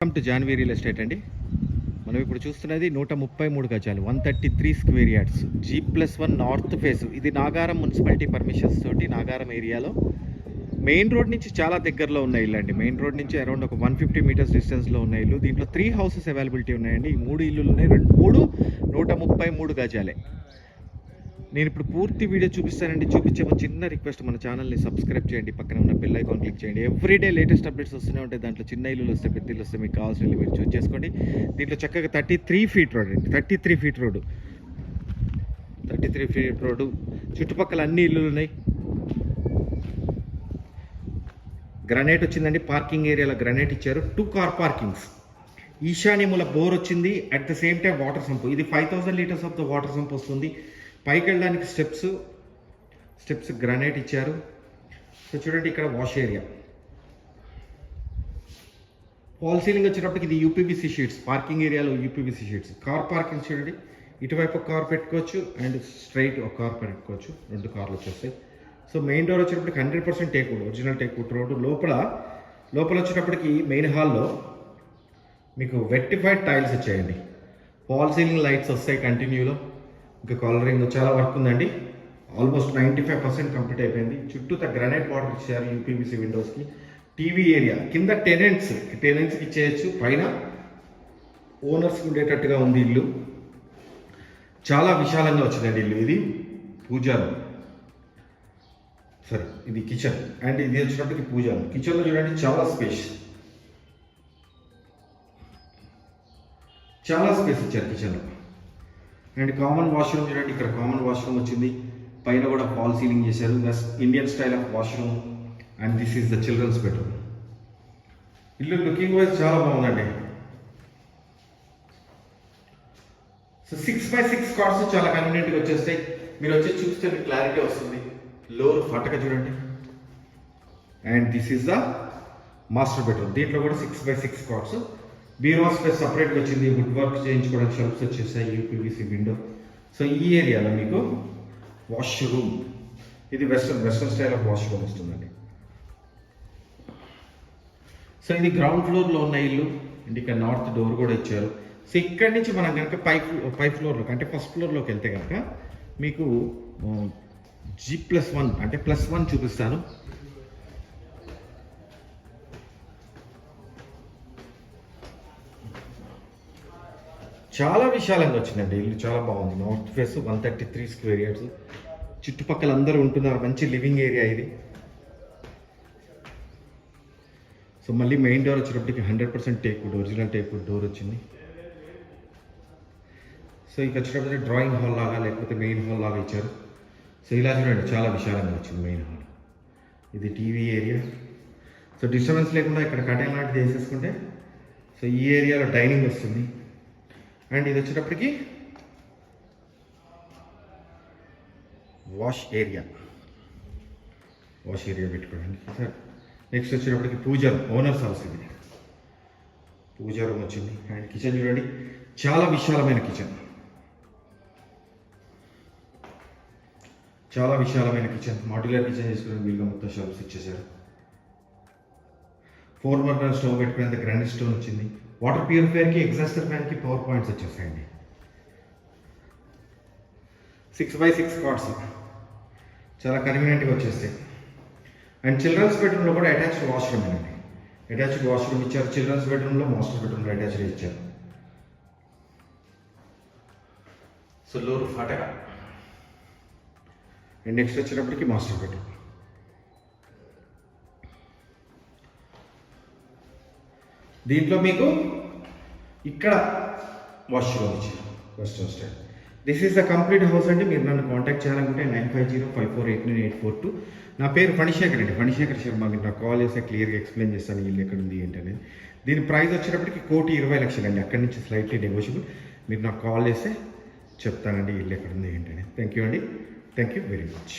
Welcome to Jahnavi real estate అండి. మనం ఇప్పుడు చూస్తున్నది నూట ముప్పై మూడు గజాలు one thirty three square yards. G plus one north face ఇది నాగారం మున్సిపాలిటీ పర్మిషన్స్ తోటి నాగారం ఏరియాలో. మెయిన్ రోడ్ నుంచి చాలా దగ్గరలో ఉన్న ఇల్లు అండి. మెయిన్ రోడ్ నుంచి అరౌండ్ ఒక వన్ ఫిఫ్టీ మీటర్స్ డిస్టెన్స్లో ఉన్న ఇల్లు. దీంట్లో త్రీ హౌసెస్ అవైలబిలిటీ ఉన్నాయండి. ఈ మూడు ఇల్లులు ఉన్నాయి. రెండు మూడు నూట ముప్పై మూడు గజాలే. నేను ఇప్పుడు పూర్తి వీడియో చూపిస్తానండి. చూపించే ఒక చిన్న రిక్వెస్ట్ మన ఛానల్ని సబ్స్క్రైబ్ చేయండి. పక్కన ఉన్న బెల్ ఐకాన్ క్లిక్ చేయండి. ఎవ్రీడే లేటెస్ట్ అప్డేట్స్ వస్తూనే ఉంటాయి. దాంట్లో చిన్న ఇల్లులు వస్తే పెద్ద ఇల్లు వస్తే మీకు కావాల్సిన ఇల్లు మీరు చూస్ చేసుకోండి. దీంట్లో చక్కగా థర్టీ త్రీ ఫీట్ రోడ్ అండి. Thirty three feet road thirty three feet road చుట్టుపక్కల అన్ని ఇల్లులు ఉన్నాయి. గ్రనైట్ వచ్చిందండి. పార్కింగ్ ఏరియాలో గ్రనైట్ ఇచ్చారు. టూ కార్ పార్కింగ్స్ ఈశాన్యముల బోర్ వచ్చింది. At the same time water sump ఇది five thousand litres of the water sump వస్తుంది. పైకి వెళ్ళడానికి స్టెప్స్ స్టెప్స్ గ్రానైట్ ఇచ్చారు. సో చూడండి ఇక్కడ వాష్ ఏరియా. ఫాల్ సీలింగ్ వచ్చేటప్పటికి ఇది యూపీబీసీ షీట్స్ పార్కింగ్ ఏరియాలో యూపీబీసీ షీట్స్ కార్ పార్కింగ్ చూడండి. ఇటువైపు ఒక కార్ పెట్టుకోవచ్చు అండ్ స్ట్రైట్ ఒక కార్ పెట్టుకోవచ్చు. రెండు కార్లు వచ్చేస్తాయి. సో మెయిన్ డోర్ వచ్చేటప్పటికి hundred percent teakwood original teakwood road లోపల లోపల వచ్చేటప్పటికి మెయిన్ హాల్లో మీకు వెట్టిఫైడ్ టైల్స్ వచ్చాయండి. ఫాల్ సీలింగ్ లైట్స్ వస్తాయి కంటిన్యూలో ఇంకా కాలరింగ్ చాలా వర్క్ ఉందండి. Almost ninety five percent complete అయిపోయింది. చుట్టూ గ్రానైట్ వాటర్ ఇచ్చారు యూపీవీసీ విండోస్కి టీవీ ఏరియా కింద టెనెంట్స్ టెనెంట్స్కి ఇచ్చేయచ్చు. పైన ఓనర్స్కి ఉండేటట్టుగా ఉంది ఇల్లు. చాలా విశాలంగా వచ్చిందండి ఇల్లు ఇది. పూజారు సరే ఇది కిచెన్ అండ్ ఇది వచ్చినప్పటికి పూజారు కిచెన్లో చూడండి చాలా స్పేస్ చాలా స్పేస్ ఇచ్చారు కిచెన్లో అండ్ కామన్ వాష్రూమ్ చూడండి ఇక్కడ కామన్ వాష్రూమ్ వచ్చింది. పైన కూడా ఫాల్ సీలింగ్ చేశారు. This Indian style of washroom and this is the children's bedroom ఇల్లు లుకింగ్ వైజ్ చాలా బాగుందండి. So six by six cupboards చాలా కన్వీనియంట్గా వచ్చేస్తాయి. మీరు వచ్చి చూస్తే మీకు క్లారిటీ వస్తుంది. లోర్ ఫటక చూడండి. And this is the master bedroom దీంట్లో కూడా six by six cupboards bureau space సపరేట్గా వచ్చింది వుడ్ వర్క్ చేయించుకోవడానికి షెల్ఫ్స్ వచ్చేసాయి యూపీవీసీ విండో సో ఈ ఏరియాలో మీకు వాష్రూమ్ ఇది western western style of wash room వస్తుందండి. సో ఇది గ్రౌండ్ ఫ్లోర్లో ఉన్న ఇల్లు. అండ్ ఇక్కడ నార్త్ డోర్ కూడా ఇచ్చారు. సో ఇక్కడి నుంచి మనం కనుక పై పై ఫ్లోర్లోకి అంటే ఫస్ట్ ఫ్లోర్లోకి వెళ్తే కనుక మీకు జీ ప్లస్ వన్ అంటే ప్లస్ వన్ చూపిస్తాను. చాలా విశాలంగా వచ్చిందండి. ఇల్లు చాలా బాగుంది. North face one thirty three square yards చుట్టుపక్కల అందరూ ఉంటున్నారు. మంచి లివింగ్ ఏరియా ఇది. సో మళ్ళీ మెయిన్ డోర్ వచ్చేటప్పటికి hundred percent teakwood original teakwood door వచ్చింది. సో ఇక వచ్చేటప్పటికి డ్రాయింగ్ హాల్ లాగా లేకపోతే మెయిన్ హాల్ లాగా ఇచ్చారు. సో ఇలా చూడండి. చాలా విశాలంగా వచ్చింది మెయిన్ హాల్ ఇది టీవీ ఏరియా సో డిస్టర్బెన్స్ లేకుండా ఇక్కడ కటైన్ లాంటిది వేసేసుకుంటే సో ఈ ఏరియాలో డైనింగ్ వస్తుంది. అండ్ ఇది వచ్చేటప్పటికి వాష్ ఏరియా. వాష్ ఏరియా పెట్టుకోవడానికి సార్ నెక్స్ట్ వచ్చేటప్పటికి పూజ ఓనర్స్ హౌస్ ఇది. పూజారం వచ్చింది. అండ్ కిచెన్ చూడండి చాలా విశాలమైన కిచెన్. చాలా విశాలమైన కిచెన్. మాడ్యులర్ కిచెన్ చేసుకుని వీలుగా మొత్తం షెల్ఫ్స్ ఇచ్చేసారు ఫోర్ బర్నర్ స్టవ్ పెట్టుకునేంత గ్రానైట్ స్టోన్ వచ్చింది. వాటర్ ప్యూరిఫైయర్కి ఎగ్జాస్టర్ ఫ్యాన్కి పవర్ పాయింట్స్ వచ్చేసాయండి సిక్స్ బై సిక్స్ కార్డ్స్ చాలా కన్వీనియంట్గా వచ్చేస్తాయి. అండ్ చిల్డ్రన్స్ బెడ్రూమ్లో కూడా అటాచ్డ్ వాష్రూమ్ అండి అటాచ్డ్ వాష్రూమ్ ఇచ్చారు. చిల్డ్రన్స్ బెడ్రూమ్లో మాస్టర్ బెడ్రూమ్లో అటాచ్డ్ ఇచ్చారు. సో లోరు ఫాటగా అండ్ నెక్స్ట్ వచ్చేటప్పటికి మాస్టర్ బెడ్రూమ్ దీంట్లో మీకు ఇక్కడ వాష్రూమ్ ఇచ్చారు. Western style this is the complete house అండి. మీరు నన్ను కాంటాక్ట్ చేయాలనుకుంటే nine five zero five four eight nine eight four two. నా పేరు ఫణిశేఖర్ అండి. ఫణిశేఖర్ శర్మ మీరు నాకు కాల్ చేస్తే క్లియర్గా ఎక్స్ప్లెయిన్ చేస్తాను ఇల్లు ఎక్కడ ఉంది ఏంటి దీని ప్రైస్ వచ్చేటప్పటికి కోటి ఇరవై లక్షలు అండి అక్కడి నుంచి స్లైట్లీ నెగోషియబుల్ మీరు నాకు కాల్ చేస్తే చెప్తానండి ఇల్లు ఎక్కడ ఉంది ఏంటి థ్యాంక్ యూ అండి. Thank you very much